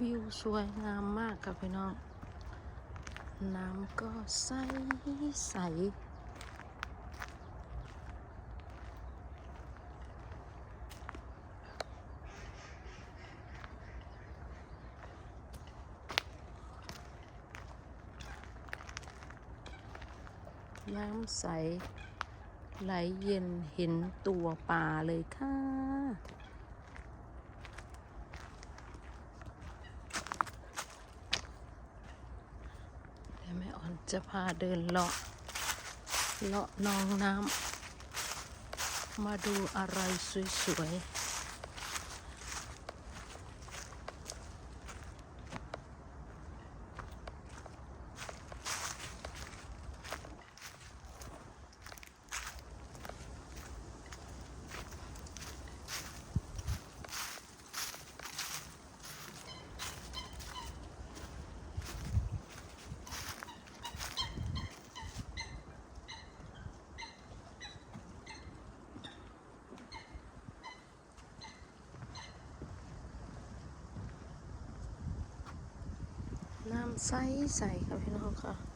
วิวสวยงามมากครับพี่น้อง น้ำก็ใสใสย้ำใส ไหลเย็นเห็นตัวปลาเลยค่ะ เดี๋ยวแม่ อ่อนจะพาเดินเลาะ เลาะนองน้ำ มาดูอะไรสวยๆ น้ำใสใสครับพี่น้องค่ะ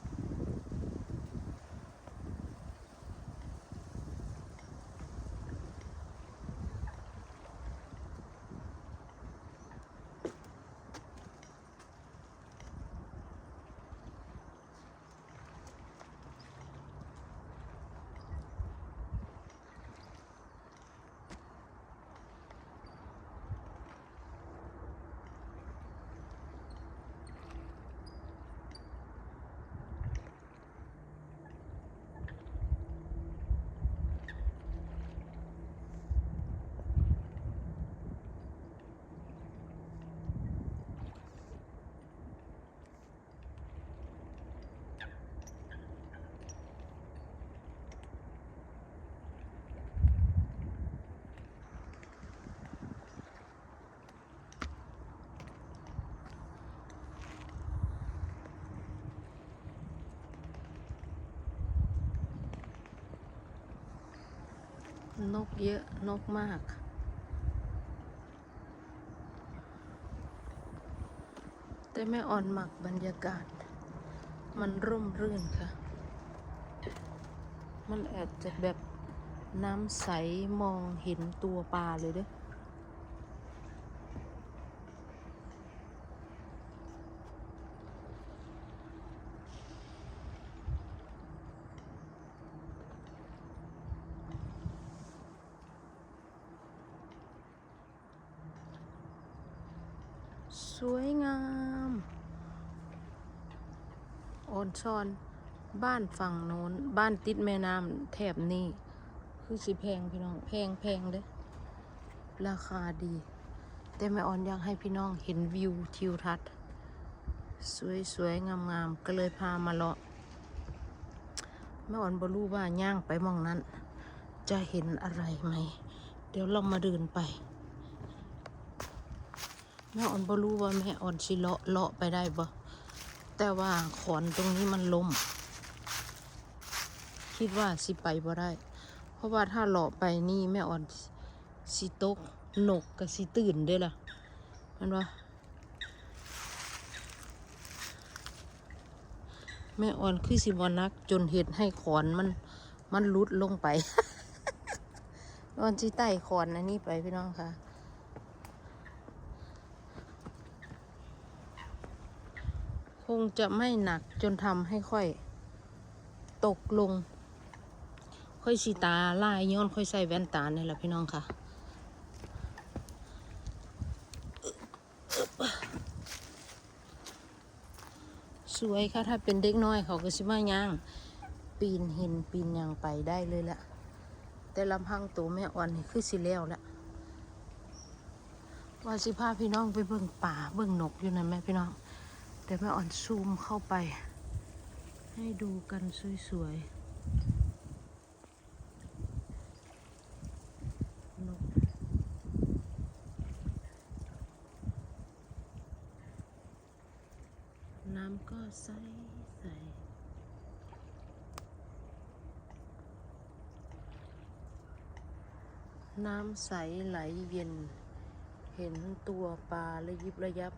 นกเยอะนกมาก แต่แม่อ่อนหมักบรรยากาศ มันร่มรื่นค่ะ มันอาจะแบบน้ำใสมองเห็นตัวปลาเลยเด้อ สวยงามออนซอนบ้านฝั่งโน้น บ้านติดแม่น้ำแถบนี้ คือสิแพงพี่น้อง แพงแพงเด้ราคาดี แต่แม่ออนอยากให้พี่น้องเห็นวิวทิวทัศน์สวยๆงามๆก็เลยพามาเลาะแม่อ่อนบรู้ว่าย่างไปมองนั้น จะเห็นอะไรไหม เดี๋ยวลองมาเดินไป แม่อ่อนบรู้ว่าแม่อ่อนสิเลาะเลาะไปได้บ่แต่ว่าขอนตรงนี้มันล้มคิดว่าสิไปบ่ได้ เพราะว่าถ้าเลาะไปนี่แม่อ่อนสิตกหนกกับสิตื่นด้อล่ะมันว่าแม่อ่อนคือสิบนัก จนเห็ดให้ขอนมันมันลุดลงไป อ่อนสิไต่ขอนอันนี้ไปพี่น้องค่ะ คงจะไม่หนักจนทำให้ค่อย ตกลง ค่อยสีตาลายย้อนค่อยใส่แว่นตาเนี่ยแหละพี่น้องค่ะสวยค่ะถ้าเป็นเด็กน้อยเขาก็สิมาย่าง ปีนหินปีนยางไปได้เลยละแต่ลำพังตัวแม่อ่อนนี่คือสิแล้วละว่าสิพาพี่น้องไปเบิ่งป่าเบิ่งนกอยู่นั่นแม่พี่น้อง เดี๋ยวแม่อ่อนซูมเข้าไป ให้ดูกันสวยๆนกน้ำก็ใสใสน้ำใสไหลเย็น เห็นตัวปลาระยิบระยับ